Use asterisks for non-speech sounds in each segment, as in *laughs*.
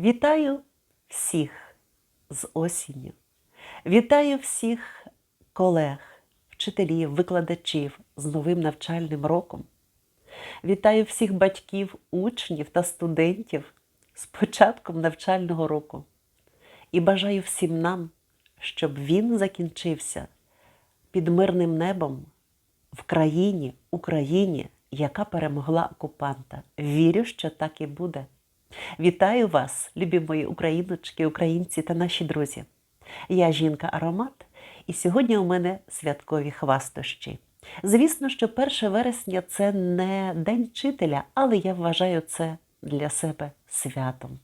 Вітаю всіх з осінню. Вітаю всіх колег, вчителів, викладачів з новим навчальним роком. Вітаю всіх батьків, учнів та студентів з початком навчального року. І бажаю всім нам, щоб він закінчився під мирним небом в країні, Україні, яка перемогла окупанта. Вірю, що так і буде. Вітаю вас, любі мої україночки, українці та наші друзі. Я жінка Аромат, і сьогодні у мене святкові хвастощі. Звісно, що 1 вересня це не День вчителя, але я вважаю це для себе святом.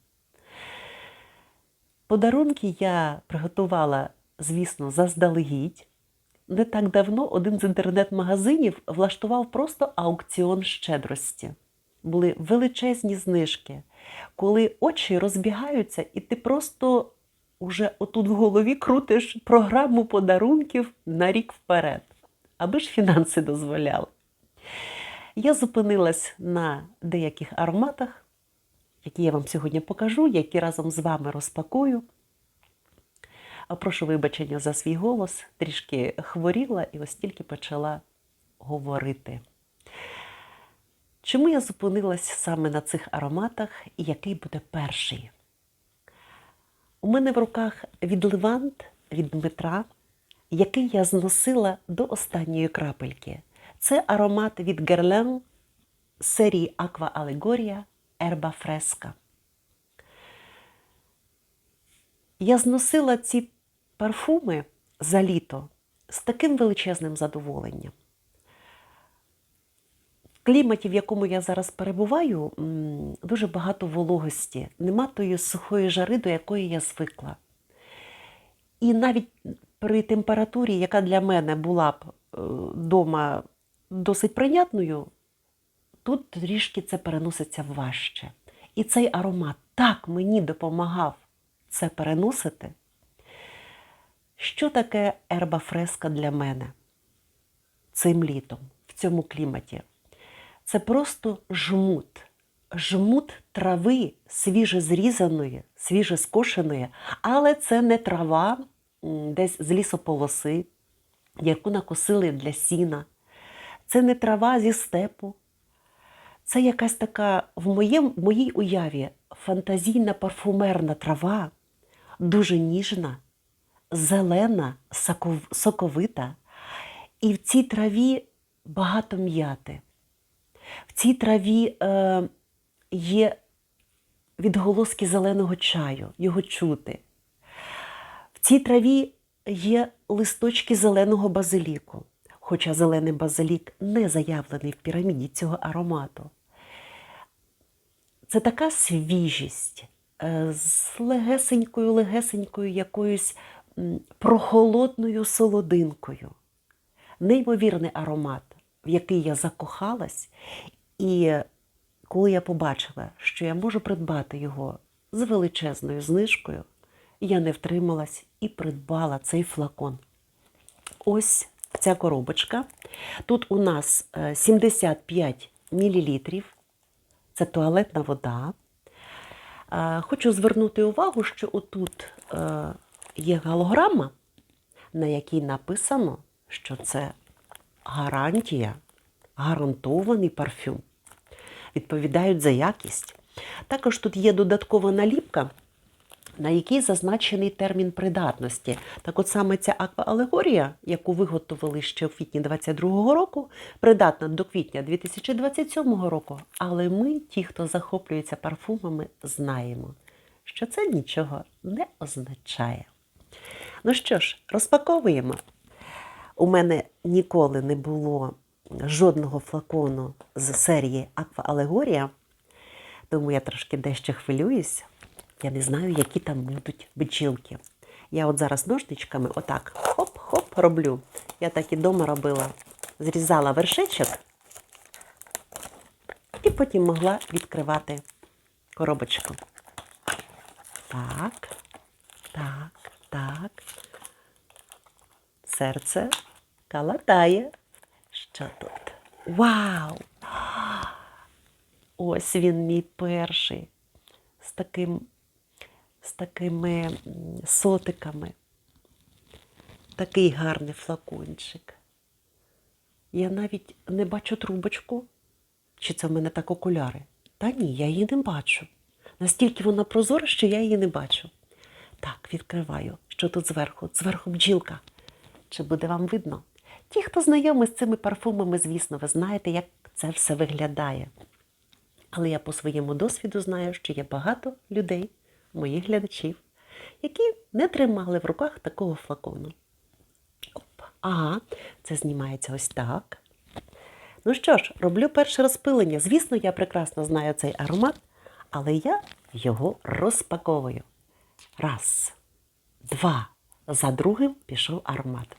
Подарунки я приготувала, звісно, заздалегідь. Не так давно один з інтернет-магазинів влаштував просто аукціон щедрості. Були величезні знижки, коли очі розбігаються, і ти просто уже отут в голові крутиш програму подарунків на рік вперед, аби ж фінанси дозволяли. Я зупинилась на деяких ароматах, які я вам сьогодні покажу, які разом з вами розпакую. Прошу вибачення за свій голос, трішки хворіла і ось тільки почала говорити. Чому я зупинилась саме на цих ароматах і який буде перший? У мене в руках відливант від Дмитра, який я зносила до останньої крапельки. Це аромат від Guerlain серії Aqua Allegoria Erba Fresca. Я зносила ці парфуми за літо з таким величезним задоволенням. Кліматі, в якому я зараз перебуваю, дуже багато вологості, нема тої сухої жари, до якої я звикла. І навіть при температурі, яка для мене була б вдома досить прийнятною, тут трішки це переноситься важче. І цей аромат так мені допомагав це переносити. Що таке ерба фреска для мене цим літом, в цьому кліматі? Це просто жмут. Жмут трави свіже зрізаної, свіже скошеної, але це не трава десь з лісополоси, яку накосили для сіна. Це не трава зі степу. Це якась така в, моєм, в моїй уяві фантазійна парфумерна трава, дуже ніжна, зелена, соковита. І в цій траві багато м'яти. В цій траві е, є відголоски зеленого чаю, його чути. В цій траві є листочки зеленого базиліку, хоча зелений базилік не заявлений в піраміді цього аромату. Це така свіжість е, з легесенькою, легесенькою якоюсь прохолодною солодинкою. Неймовірний аромат, в який я закохалась, і коли я побачила, що я можу придбати його з величезною знижкою, я не втрималась і придбала цей флакон. Ось ця коробочка. Тут у нас 75 мл. Це туалетна вода. Хочу звернути увагу, що отут є голограма, на якій написано, що це гарантія, гарантований парфюм. Відповідають за якість. Також тут є додаткова наліпка, на якій зазначений термін придатності. Так от саме ця акваалегорія, яку виготовили ще в квітні 22-го року, придатна до квітня 2027 року. Але ми, ті, хто захоплюється парфумами, знаємо, що це нічого не означає. Ну що ж, розпаковуємо. У мене ніколи не було жодного флакону з серії Аква Алегорія, тому я трошки дещо хвилююсь. Я не знаю, які там будуть бджілки. Я от зараз ножничками отак хоп-хоп роблю. Я так і вдома робила. Зрізала вершечок і потім могла відкривати коробочку. Так, так, так. Серце калатає. Що тут? Вау! Ось він мій перший. З таким з такими сотиками. Такий гарний флакончик. Я навіть не бачу трубочку. Чи це в мене так окуляри? Та ні, я її не бачу. Настільки вона прозора, що я її не бачу. Так, відкриваю. Що тут зверху? Зверху бджілка. Чи буде вам видно? Ті, хто знайомий з цими парфумами, звісно, ви знаєте, як це все виглядає. Але я по своєму досвіду знаю, що є багато людей, моїх глядачів, які не тримали в руках такого флакону. Оп. Ага, це знімається ось так. Ну що ж, роблю перше розпилення. Звісно, я прекрасно знаю цей аромат, але я його розпаковую. Раз, два. За другим пішов аромат.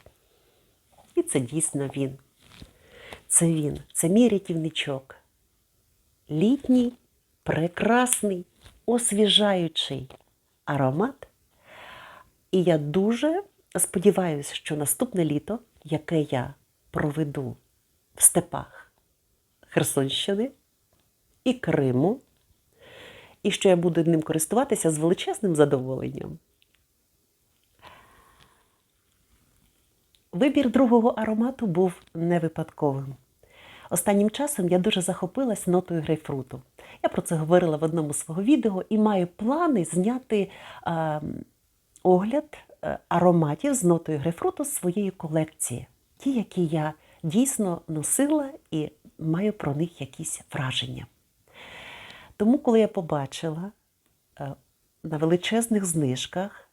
І це дійсно він. Це він, це мій рятівничок. Літній, прекрасний, освіжаючий аромат. І я дуже сподіваюся, що наступне літо, яке я проведу в степах Херсонщини і Криму, і що я буду ним користуватися з величезним задоволенням. Вибір другого аромату був не випадковим. Останнім часом я дуже захопилась нотою грейпфруту. Я про це говорила в одному з свого відео і маю плани зняти е, огляд ароматів з нотою грейпфруту з своєї колекції. Ті, які я дійсно носила і маю про них якісь враження. Тому, коли я побачила е, на величезних знижках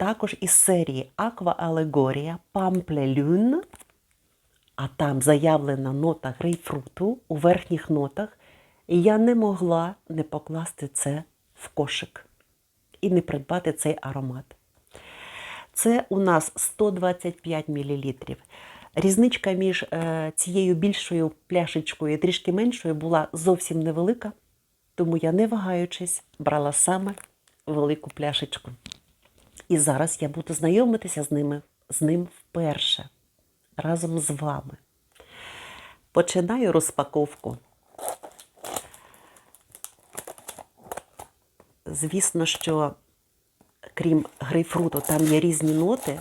також із серії Allegoria Pample Lune, а там заявлена нота грейпфруту у верхніх нотах, і я не могла не покласти це в кошик і не придбати цей аромат. Це у нас 125 мл. Різничка між е, цією більшою пляшечкою і трішки меншою була зовсім невелика, тому я, не вагаючись, брала саме велику пляшечку. І зараз я буду знайомитися з ними з ним вперше разом з вами. Починаю розпаковку. Звісно, що крім грейпфруту, там є різні ноти.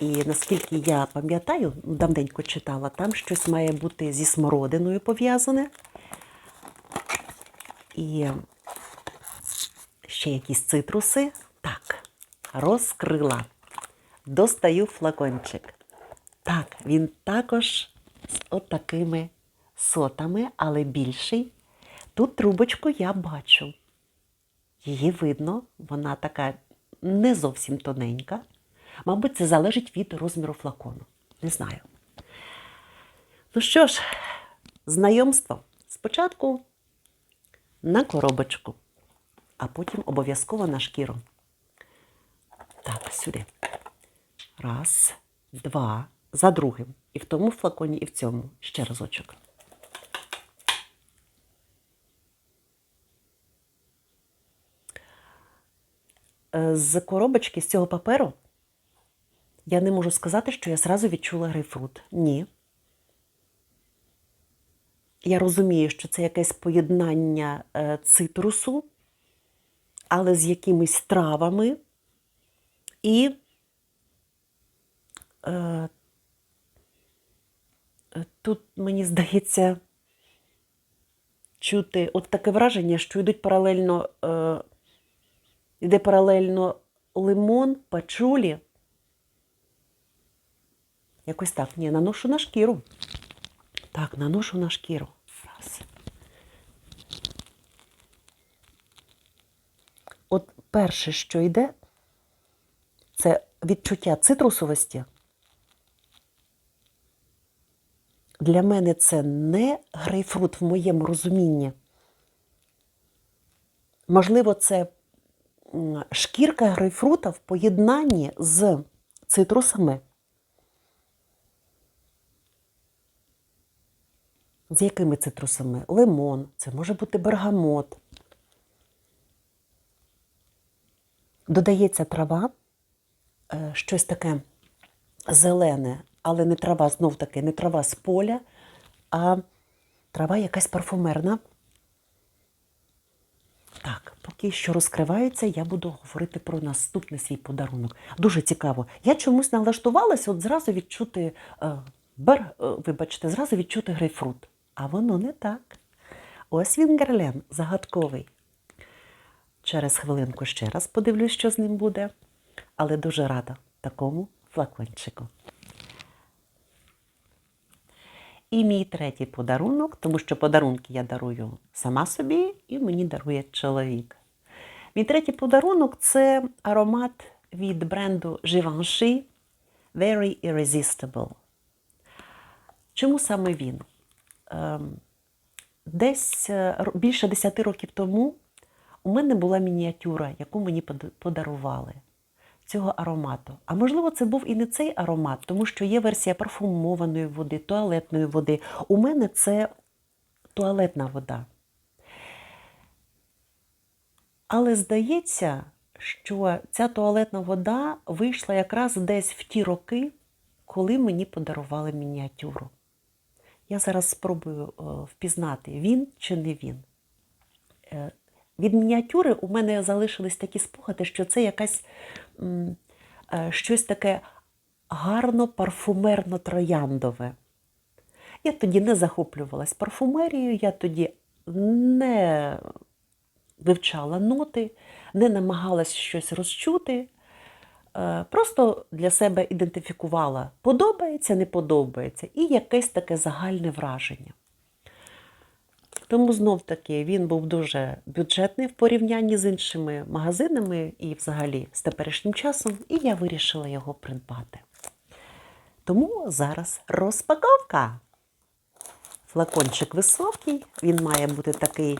І наскільки я пам'ятаю, давненько читала, там щось має бути зі смородиною пов'язане. І ще якісь цитруси. Розкрила. Достаю флакончик. Так, він також з отакими сотами, але більший. Тут трубочку я бачу. Її видно, вона така не зовсім тоненька. Мабуть, це залежить від розміру флакону. Не знаю. Ну що ж, знайомство. Спочатку на коробочку, а потім обов'язково на шкіру. Так, сюди. Раз, два, за другим. І в тому флаконі, і в цьому. Ще разочок. Е, З коробочки, з цього паперу, я не можу сказати, що я зразу відчула грейпфрут. Ні. Я розумію, що це якесь поєднання е, цитрусу, але з якимись травами. І е, тут, мені здається, чути от таке враження, що йдуть паралельно, е, йде паралельно лимон, пачулі. Якось так. Ні, наношу на шкіру. Так, наношу на шкіру. Раз. От перше, що йде, це відчуття цитрусовості. Для мене це не грейпфрут в моєму розумінні. Можливо, це шкірка грейпфрута в поєднанні з цитрусами. З якими цитрусами? Лимон, це може бути бергамот. Додається трава, щось таке зелене, але не трава, знов таки, не трава з поля, а трава якась парфумерна. Так, поки що розкриваються, я буду говорити про наступний свій подарунок. Дуже цікаво. Я чомусь налаштувалася от зразу відчути е, бар, е, вибачте, зразу відчути грейпфрут. А воно не так. Ось він герлен загадковий. Через хвилинку ще раз подивлюсь, що з ним буде, але дуже рада такому флакончику. І мій третій подарунок, тому що подарунки я дарую сама собі, і мені дарує чоловік. Мій третій подарунок це аромат від бренду Givenchy Very Irresistible. Чому саме він? Ем, Десь е, більше 10 років тому у мене була мініатюра, яку мені подарували цього аромату. А можливо, це був і не цей аромат, тому що є версія парфумованої води, туалетної води. У мене це туалетна вода. Але здається, що ця туалетна вода вийшла якраз десь в ті роки, коли мені подарували мініатюру. Я зараз спробую е, впізнати, він чи не він. Від мініатюри у мене залишились такі спогади, що це якась е, щось таке гарно парфумерно трояндове. Я тоді не захоплювалась парфумерією, я тоді не вивчала ноти, не намагалась щось розчути. Е, Просто для себе ідентифікувала, подобається, не подобається, і якесь таке загальне враження. Тому знов таки він був дуже бюджетний в порівнянні з іншими магазинами і взагалі з теперішнім часом, і я вирішила його придбати. Тому зараз розпаковка. Флакончик високий, він має бути такий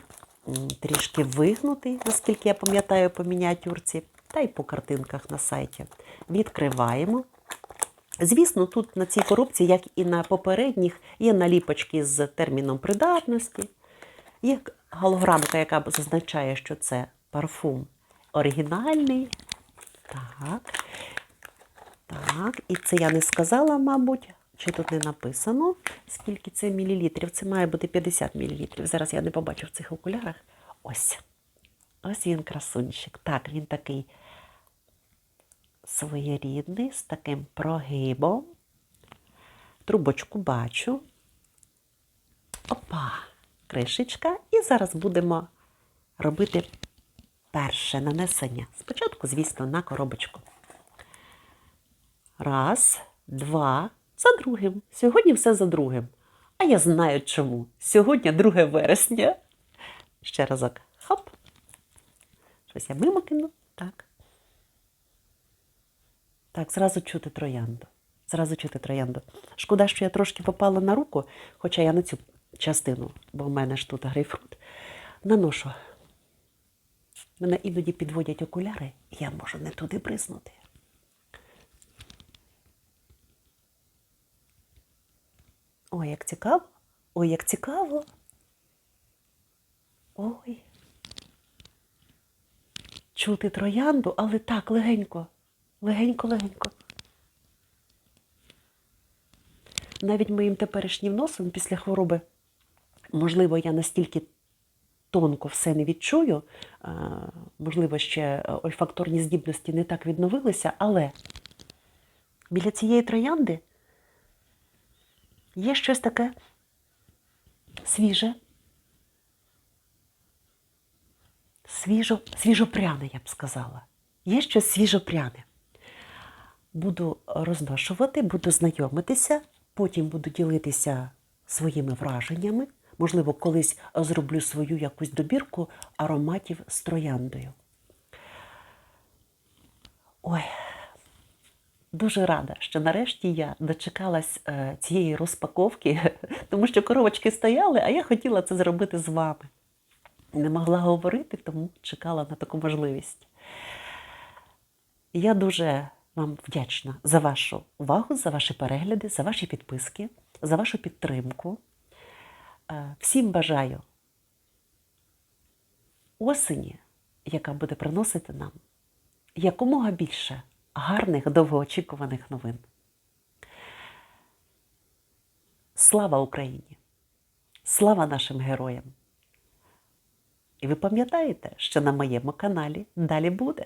трішки вигнутий, наскільки я пам'ятаю по мініатюрці, та й по картинках на сайті. Відкриваємо. Звісно, тут на цій коробці, як і на попередніх, є наліпочки з терміном придатності. Є голограмка, яка зазначає, що це парфум оригінальний. Так. Так, і це я не сказала, мабуть, чи тут не написано, скільки це мілілітрів. Це має бути 50 мілілітрів. Зараз я не побачу в цих окулярах. Ось. Ось він красунчик. Так, він такий своєрідний, з таким прогибом. Трубочку бачу. Опа, кришечка. І зараз будемо робити перше нанесення. Спочатку, звісно, на коробочку. Раз, два, за другим. Сьогодні все за другим. А я знаю чому. Сьогодні 2 вересня. Ще разок. Хоп. Щось я мимо кину. Так. Так, зразу чути троянду. Зразу чути троянду. Шкода, що я трошки попала на руку, хоча я на цю частину, бо в мене ж тут грейпфрут, наношу. Мене іноді підводять окуляри, і я можу не туди бризнути. Ой, як цікаво. Ой, як цікаво. Ой. Чути троянду, але так, легенько. Легенько-легенько. Навіть моїм теперішнім носом після хвороби, можливо, я настільки тонко все не відчую, е, можливо, ще ольфакторні здібності не так відновилися, але біля цієї троянди є щось таке свіже, свіжо, свіжопряне, я б сказала. Є щось свіжопряне. Буду розношувати, буду знайомитися, потім буду ділитися своїми враженнями. Можливо, колись зроблю свою якусь добірку ароматів з трояндою. Ой, дуже рада, що нарешті я дочекалась е, цієї розпаковки, *laughs* тому що коробочки стояли, а я хотіла це зробити з вами. Не могла говорити, тому чекала на таку можливість. Я дуже вам вдячна за вашу увагу, за ваші перегляди, за ваші підписки, за вашу підтримку. Е, Всім бажаю осені, яка буде приносити нам якомога більше гарних, довгоочікуваних новин. Слава Україні! Слава нашим героям! І ви пам'ятаєте, що на моєму каналі далі буде.